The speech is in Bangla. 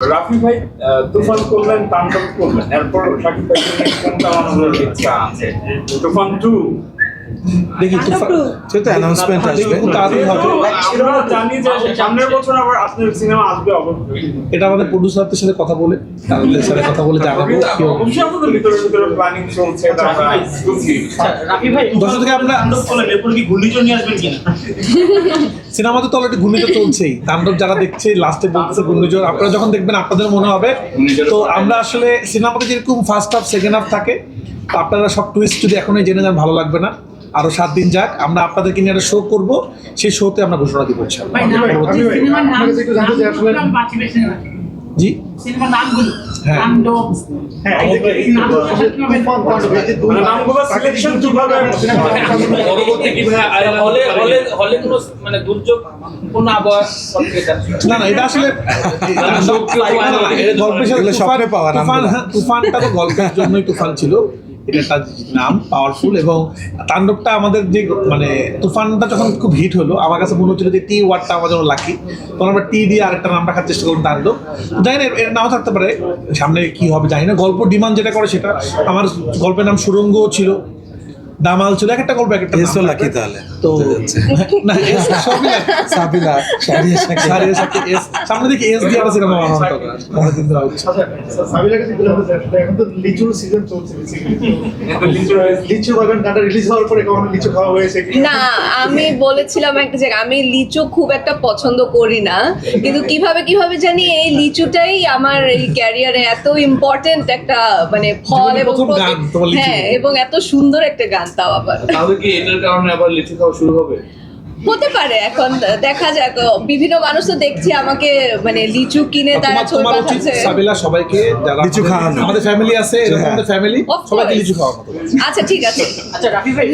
রাফি ভাই তুফান করলেন তাণ্ডব করলেন। এরপর শাকিব ভাই বানানোর ইচ্ছা আছে? তুফান টু দেখি সে তো অ্যানাউন্সমেন্ট আসবে। খুব তাড়াতাড়ি হবে। জানি যে সামনের বছর আবার আপনার সিনেমা আসবে অবশ্যই। এটা আমাদের প্রডিউসারদের সাথে কথা বলে তাদের সাথে কথা বলে জানাব কি অবশ্যই আপনাদের ভিতরে ভিতরে প্ল্যানিং চলছে বুঝি। রাফি ভাই। থেকে আমরা- এরপর কি ঘূর্ণিঝড় নিয়ে আসবেন কিনা? সিনেমাতে তো অলরেডি ঘূর্ণিঝড় চলছেই। তাণ্ডব যারা দেখছে লাস্টে বলতেছে ঘূর্ণিঝড় আপনারা যখন দেখবেন আপনাদের মনে হবে। তো আমরা আসলে সিনেমাতে যেরকম ফার্স্ট হাফ সেকেন্ড হাফ থাকে আপনারা সব টুইস্ট যদি এখনই জেনে যান ভালো লাগবে না। আরও সাত দিন যাক আমরা আপনাদেরকে নিয়ে একটা শো করব। সেই শোতে আমরা ঘোষণা দিব। জি? না না এটা আসলে গল্পের সাথে হ্যাঁ, তুফানটা তো গল্পের জন্যই তুফান ছিল। এটা তার নাম পাওয়ারফুল এবং তাণ্ডবটা আমাদের যে মানে তুফানটা যখন খুব হিট হলো, আমার কাছে মনে হচ্ছিল যে টি ওয়ার্ডটা আমার জন্য লাকি তখন আমরা টি দিয়ে আরেকটা নাম রাখার চেষ্টা করুন তাণ্ডব। জানি না, এর নাও থাকতে পারে, সামনে কি হবে জানি না। গল্প ডিমান্ড যেটা করে সেটা। আমার গল্পের নাম সুরঙ্গও ছিল। দামাল ছিল এক একটা গল্প এক একটা এসও লাকি তাহলে। তো না এস সবই। সাবিলা। এস সামনে দিকে এস দিয়ে সিনেমা বানানো ধরে সাবিলা কাছে এখন তো লিচুর সিজন চলছে। লিচু লিচু বাগান গানটা রিলিজ হওয়ার পরে কখনো লিচু খাওয়া হয়েছে না আমি বলেছিলাম একটা জায়গা আমি লিচু খুব একটা পছন্দ করি না। কিন্তু কীভাবে কীভাবে জানি এই লিচুটাই আমার এই ক্যারিয়ারে এত ইম্পর্টেন্ট একটা মানে ফল এবং। হ্যাঁ এবং এত সুন্দর একটা গান। তাও আবার। তাহলে কি এটার কারণে আবার লিচু খাওয়া শুরু হবে? হতে পারে এখন দেখা যাক। বিভিন্ন মানুষ তো দেখছি আমাকে মানে লিচু কিনে তারা তোমার উচিত পাঠাচ্ছে সাবিলা সবাইকে যারা লিচু আমাদের- খাওয়ানো। আমাদের ফ্যামিলি আছে এরকম হ্যাঁ। আমাদের ফ্যামিলি সবাইকে লিচু খাওয়ানো আচ্ছা ঠিক আছে। আচ্ছা রাফি ভাই